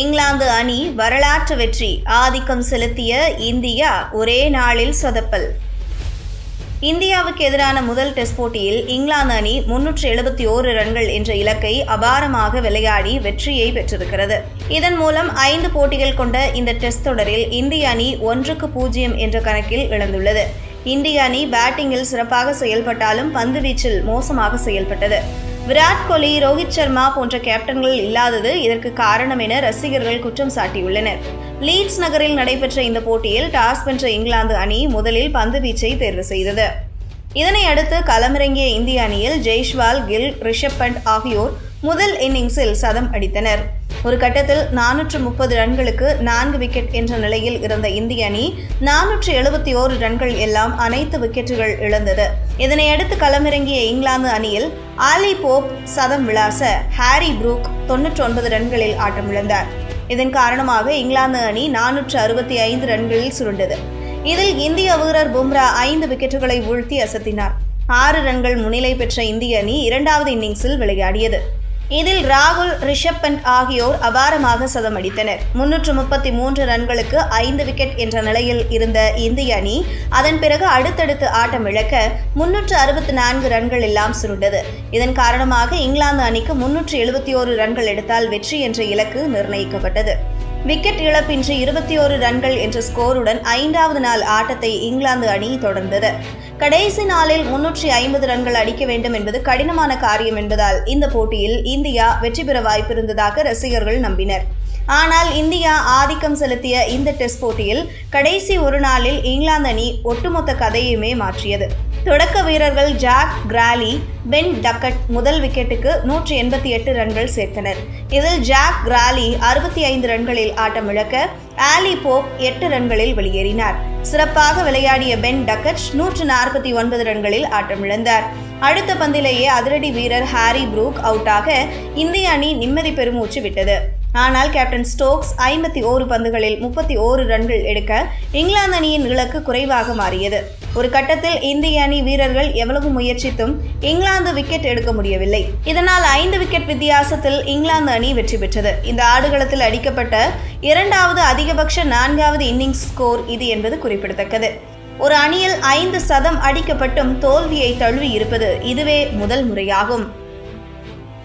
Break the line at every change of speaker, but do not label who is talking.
இங்கிலாந்து அணி வரலாற்று வெற்றி ஆதிக்கம் செலுத்திய இந்தியா ஒரே நாளில் சொதப்பல். இந்தியாவுக்கு எதிரான முதல் டெஸ்ட் போட்டியில் இங்கிலாந்து அணி முன்னூற்று எழுபத்தி ஓரு ரன்கள் என்ற இலக்கை அபாரமாக விளையாடி வெற்றியை பெற்றிருக்கிறது. இதன் மூலம் ஐந்து போட்டிகள் கொண்ட இந்த டெஸ்ட் தொடரில் இந்திய அணி ஒன்றுக்கு பூஜ்ஜியம் என்ற கணக்கில் இழந்துள்ளது. இந்திய அணி பேட்டிங்கில் சிறப்பாக செயல்பட்டாலும் பந்து வீச்சில் மோசமாக செயல்பட்டது. விராட் கோலி ரோஹித் சர்மா போன்ற கேப்டன்கள் இல்லாதது இதற்கு காரணம் என ரசிகர்கள் குற்றம் சாட்டியுள்ளனர். லீட்ஸ் நகரில் நடைபெற்ற இந்த போட்டியில் டாஸ் வென்ற இங்கிலாந்து அணி முதலில் பந்து வீச்சை தேர்வு செய்தது. இதனை அடுத்து களமிறங்கிய இந்திய அணியில் ஜெய்ஷ்வால் கில் ரிஷப் பண்ட் ஆகியோர் முதல் இன்னிங்ஸில் சதம் அடித்தனர். ஒரு கட்டத்தில் நானூற்று முப்பது ரன்களுக்கு நான்கு விக்கெட் என்ற நிலையில் இருந்த இந்திய அணி நானூற்று எழுபத்தி ஓரு ரன்கள் எல்லாம் அனைத்து விக்கெட்டுகள் இழந்தது. இதனையடுத்து களமிறங்கிய இங்கிலாந்து அணியில் ஆலி போப் சதம் விளாச ஹாரி புரூக் தொன்னூற்றி ஒன்பது ரன்களில் ஆட்டமிழந்தார் இதன் காரணமாக இங்கிலாந்து அணி நானூற்று அறுபத்தி ஐந்து ரன்களில் சுருண்டது. இதில் இந்திய வீரர் பும்ரா ஐந்து விக்கெட்டுகளை வீழ்த்தி அசத்தினார். ஆறு ரன்கள் முன்னிலை பெற்ற இந்திய அணி இரண்டாவது இன்னிங்ஸில் விளையாடியது. இதில் ராகுல் ரிஷப் பண்ட் ஆகியோர் அபாரமாக சதமடித்தனர். முன்னூற்று முப்பத்தி மூன்று ரன்களுக்கு ஐந்து விக்கெட் என்ற நிலையில் இருந்த இந்திய அணி அதன் பிறகு அடுத்தடுத்து ஆட்டம் இழக்க முன்னூற்று அறுபத்தி நான்கு ரன்கள் எல்லாம் சுருண்டது. இதன் காரணமாக இங்கிலாந்து அணிக்கு முன்னூற்று எழுபத்தி ஓரு ரன்கள் எடுத்தால் வெற்றி என்ற இலக்கு நிர்ணயிக்கப்பட்டது. விக்கெட் இழப்பின்றி இருபத்தி ஓரு ரன்கள் என்ற ஸ்கோருடன் ஐந்தாவது நாள் ஆட்டத்தை இங்கிலாந்து அணி தொடர்ந்தது. கடைசி நாளில் முன்னூற்றி ஐம்பது ரன்கள் அடிக்க வேண்டும் என்பது கடினமான காரியம் என்பதால் இந்த போட்டியில் இந்தியா வெற்றி பெற வாய்ப்பிருந்ததாக ரசிகர்கள் நம்பினர். ஆனால் இந்தியா ஆதிக்கம் செலுத்திய இந்த டெஸ்ட் போட்டியில் கடைசி ஒரு நாளில் இங்கிலாந்து அணி ஒட்டுமொத்த கதையுமே மாற்றியது. தொடக்க வீரர்கள் ஜாக் கிராலி பென் டக்கட் முதல் விக்கெட்டுக்கு நூற்றி எண்பத்தி எட்டு ரன்கள் சேர்த்தனர். இதில் ஜாக் கிராலி அறுபத்தி ஐந்து ரன்களில் ஆட்டமிழக்க ஆலி போப் எட்டு ரன்களில் வெளியேறினார். சிறப்பாக விளையாடிய பென் டக்கட் நூற்று நாற்பத்தி ஒன்பது ரன்களில் ஆட்டமிழந்தார் அடுத்த பந்திலேயே அதிரடி வீரர் ஹாரி புரூக் அவுட்டாக இந்திய அணி நிம்மதி பெருமூச்சு விட்டது. ஆனால் கேப்டன் ஸ்டோக்ஸ் ஐம்பத்தி ஓரு பந்துகளில் முப்பத்தி ஓரு ரன்கள் எடுக்க இங்கிலாந்து அணியின் இலக்கு குறைவாக மாறியது. ஒரு கட்டத்தில் இந்திய அணி வீரர்கள் எவ்வளவு முயற்சித்தும் இங்கிலாந்து விக்கெட் எடுக்க முடியவில்லை. இதனால் ஐந்து விக்கெட் வித்தியாசத்தில் இங்கிலாந்து அணி வெற்றி பெற்றது. இந்த ஆடுகளத்தில் அடிக்கப்பட்ட இரண்டாவது அதிகபட்ச நான்காவது இன்னிங்ஸ் ஸ்கோர் இது என்பது குறிப்பிடத்தக்கது. ஒரு அணியில் ஐந்து சதம் அடிக்கப்பட்டும் தோல்வியை தழுவி இருப்பது இதுவே முதல் முறையாகும்.